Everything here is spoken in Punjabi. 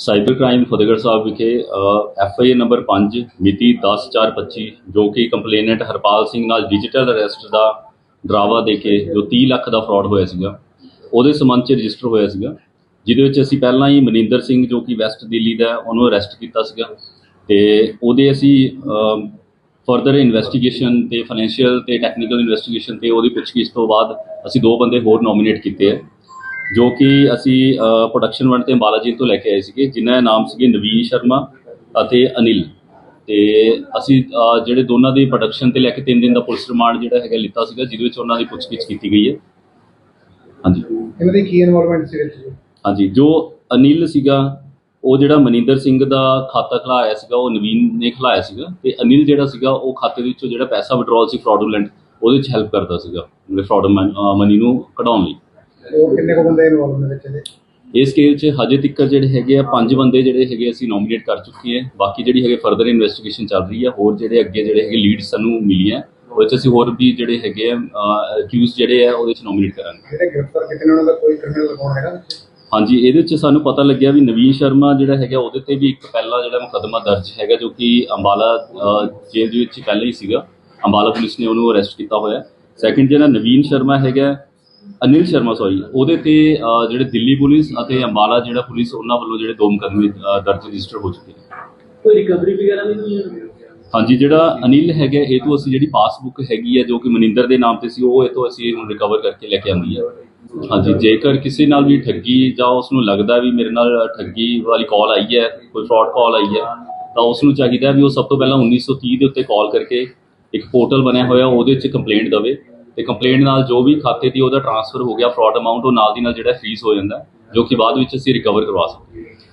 ਸਾਈਬਰ ਕ੍ਰਾਈਮ ਫਤਿਹਗੜ੍ਹ ਸਾਹਿਬ ਵਿਖੇ ਐਫ ਆਈ ਆਰ ਨੰਬਰ 5 ਮਿਤੀ 10/4/25 ਜੋ ਕਿ ਕੰਪਲੇਨੈਂਟ ਹਰਪਾਲ ਸਿੰਘ ਨਾਲ ਡਿਜੀਟਲ ਅਰੈਸਟ ਦਾ ਡਰਾਵਾ ਦੇ ਕੇ ਜੋ 30 ਲੱਖ ਦਾ ਫਰਾਡ ਹੋਇਆ ਸੀਗਾ, ਉਹਦੇ ਸੰਬੰਧ 'ਚ ਰਜਿਸਟਰ ਹੋਇਆ ਸੀਗਾ, ਜਿਹਦੇ ਵਿੱਚ ਅਸੀਂ ਪਹਿਲਾਂ ਹੀ ਮਨਿੰਦਰ ਸਿੰਘ ਜੋ ਕਿ ਵੈਸਟ ਦਿੱਲੀ ਦਾ ਉਹਨੂੰ ਅਰੈਸਟ ਕੀਤਾ ਸੀਗਾ ਤੇ ਉਹਦੇ ਅਸੀਂ ਫਰਦਰ ਇਨਵੈਸਟੀਗੇਸ਼ਨ ਤੇ ਫਾਈਨੈਂਸ਼ੀਅਲ ਤੇ ਟੈਕਨੀਕਲ ਇਨਵੈਸਟੀਗੇਸ਼ਨ ਤੇ ਉਹਦੀ ਪੁੱਛਗਿੱਛ ਤੋਂ ਬਾਅਦ ਅਸੀਂ ਦੋ ਬੰਦੇ ਹੋਰ ਨੋਮੀਨੇਟ ਕੀਤੇ ਹੈ ਜੋ ਕਿ ਅਸੀਂ ਪ੍ਰੋਡਕਸ਼ਨ ਵਨ ਤੇ ਅੰਬਾਲਾ ਜੀ ਤੋਂ ਲੈ ਕੇ ਆਏ ਸੀਗੇ ਜਿਨ੍ਹਾਂ ਦੇ ਨਾਮ ਸੀਗੇ ਨਵੀਨ ਸ਼ਰਮਾ ਅਤੇ ਅਨਿਲ। ਤੇ ਅਸੀਂ ਜਿਹੜੇ ਦੋਨਾਂ ਦੀ ਪ੍ਰੋਡਕਸ਼ਨ ਤੇ ਲੈ ਕੇ 3 ਦਿਨ ਦਾ ਪੁਲਿਸ ਰਿਮਾਂਡ ਜਿਹੜਾ ਹੈਗਾ ਲਿੱਤਾ ਸੀਗਾ ਜਿਹਦੇ ਵਿੱਚ ਉਹਨਾਂ ਦੀ ਪੁੱਛਗਿੱਛ ਕੀਤੀ ਗਈ ਹੈ। ਹਾਂਜੀ। ਇਹਨਾਂ ਦੀ ਕੀ ਇਨਵੋਲਵਮੈਂਟ ਸੀ ਵਿੱਚ? ਹਾਂਜੀ ਜੋ ਅਨਿਲ ਸੀਗਾ ਉਹ ਜਿਹੜਾ ਮਨਿੰਦਰ ਸਿੰਘ ਦਾ ਖਾਤਾ ਖਲਾਇਆ ਸੀਗਾ ਉਹ ਨਵੀਨ ਨੇ ਖਲਾਇਆ ਸੀਗਾ ਤੇ ਅਨਿਲ ਜਿਹੜਾ ਸੀਗਾ ਉਹ ਖਾਤੇ ਦੇ ਵਿੱਚੋਂ ਜਿਹੜਾ ਪੈਸਾ ਵਿਡਰਾਅਲ ਸੀ ਫਰਾਡੂਲੈਂਟ ਉਹਦੇ ਵਿੱਚ ਹੈਲਪ ਕਰਦਾ ਸੀਗਾ ਫਰਾਡ ਮਨੀ ਨੂੰ ਕਢਾਉਣ ਲਈ। ਉਹ ਕਿੰਨੇ ਕੋ ਬੰਦੇ ਇਨਵੋਲਵ ਨੇ ਵਿੱਚ ਇਹਦੇ? ਇਸ ਸਕੇਲ 'ਚ ਹਜੇ ਤੱਕ ਜਿਹੜੇ ਹੈਗੇ ਆ ਪੰਜ ਬੰਦੇ ਜਿਹੜੇ ਹੈਗੇ ਅਸੀਂ ਨੋਮੀਨੇਟ ਕਰ ਚੁੱਕੇ ਹਾਂ। ਬਾਕੀ ਜਿਹੜੀ ਹੈਗੇ ਫਰਦਰ ਇਨਵੈਸਟੀਗੇਸ਼ਨ ਚੱਲ ਰਹੀ ਹੈ ਹੋਰ ਜਿਹੜੇ ਅੱਗੇ ਜਿਹੜੇ ਹੈਗੇ ਲੀਡ ਸਾਨੂੰ ਮਿਲੀ ਹੈ ਉਹ 'ਚ ਅਸੀਂ ਹੋਰ ਵੀ ਜਿਹੜੇ ਹੈਗੇ ਆ ਅਕਿਊਜ਼ ਜਿਹੜੇ ਆ ਉਹਦੇ 'ਚ ਨੋਮੀਨੇਟ ਕਰਾਂਗੇ। ਜਿਹੜੇ ਗ੍ਰਿਫਤਾਰ ਕੀਤੇ ਨੇ ਉਹਨਾਂ ਦਾ ਕੋਈ ਕ੍ਰਿਮੀਨਲ ਰਿਕਾਰਡ ਹੈਗਾ ਵਿੱਚ? ਹਾਂਜੀ ਇਹਦੇ 'ਚ ਸਾਨੂੰ ਪਤਾ ਲੱਗਿਆ ਵੀ ਨਵੀਨ ਸ਼ਰਮਾ ਜਿਹੜਾ ਹੈਗਾ ਉਹਦੇ ਤੇ ਵੀ ਇੱਕ ਪਹਿਲਾ ਜਿਹੜਾ ਮੁਕੱਦਮਾ ਦਰਜ ਹੈਗਾ ਜੋ ਕਿ ਅੰਬਾਲਾ ਜੇਲ੍ਹ ਦੇ ਵਿੱਚ ਪਹਿਲਾਂ ਹੀ ਸੀਗਾ। ਅੰਬਾਲਾ ਪੁਲਿਸ ਨੇ ਉਹਨੂੰ ਅਰੈਸਟ ਕੀਤਾ ਹੋਇਆ। ਸੈਕੰਡ ਜਿਹੜਾ ਨਵੀਨ ਸ਼ਰਮਾ ਹੈਗਾ ਅਨਿਲ ਸ਼ਰਮਾ ਸੌਰੀ ਉਹਦੇ ਤੇ ਅ, ਜਿਹੜੇ ਦਿੱਲੀ ਪੁਲਿਸ ਅਤੇ ਅੰਬਾਲਾ ਜਿਹੜਾ ਪੁਲਿਸ ਉਹਨਾਂ ਵੱਲੋਂ ਜਿਹੜੇ ਦੋ ਮੁਕੱਦਮੇ ਅ, ਦਰਜ ਰਜਿਸਟਰ ਹੋ ਚੁੱਕੇ ਨੇ। ਕੋਈ ਰਿਕਵਰੀ ਵਗੈਰਾ ਵੀ ਨਹੀਂ ਹੋਈ ਹਾਂਜੀ ਜਿਹੜਾ ਅਨਿਲ ਹੈਗਾ ਇਹ ਤੋਂ ਅਸੀਂ ਜਿਹੜੀ ਪਾਸਬੁੱਕ ਹੈਗੀ ਹੈ ਜੋ ਕਿ ਮਨਿੰਦਰ ਦੇ ਨਾਮ ਤੇ ਸੀ ਉਹ ਇਹ ਤੋਂ ਅਸੀਂ ਹੁਣ ਰਿਕਵਰ ਕਰਕੇ ਲੈ ਕੇ ਆਂਦੀ ਹੈ। ਹਾਂਜੀ ਜੇਕਰ ਕਿਸੇ ਨਾਲ ਵੀ ਠੱਗੀ ਜਾਂ ਉਸ ਨੂੰ ਲੱਗਦਾ ਵੀ ਮੇਰੇ ਨਾਲ ਠੱਗੀ ਵਾਲੀ ਕਾਲ ਆਈ ਹੈ ਕੋਈ ਫਰਾਡ ਕਾਲ ਆਈ ਹੈ ਤਾਂ ਉਸ ਨੂੰ ਚਾਹੀਦਾ ਵੀ ਉਹ ਸਭ ਤੋਂ ਪਹਿਲਾਂ 1930 ਦੇ ਉੱਤੇ ਕਾਲ ਕਰਕੇ ਇੱਕ ਪੋਰਟਲ ਬਣਿਆ ਹੋਇਆ ਉਹਦੇ 'ਚ ਕੰਪਲੇਂਟ ਦਵੇ। ਤੇ ਕੰਪਲੇਂਟ ਨਾਲ ਜੋ ਵੀ ਖਾਤੇ ਦੀ ਉਹਦਾ ਟ੍ਰਾਂਸਫਰ ਹੋ ਗਿਆ ਫਰਾਡ ਅਮਾਉਂਟ ਉਹ ਨਾਲ ਦੀ ਨਾਲ ਜਿਹੜਾ ਫੀਸ ਹੋ ਜਾਂਦਾ, ਜੋ ਕਿ ਬਾਅਦ ਵਿੱਚ ਅਸੀਂ ਰਿਕਵਰ ਕਰਵਾ ਸਕਦੇ ਹਾਂ।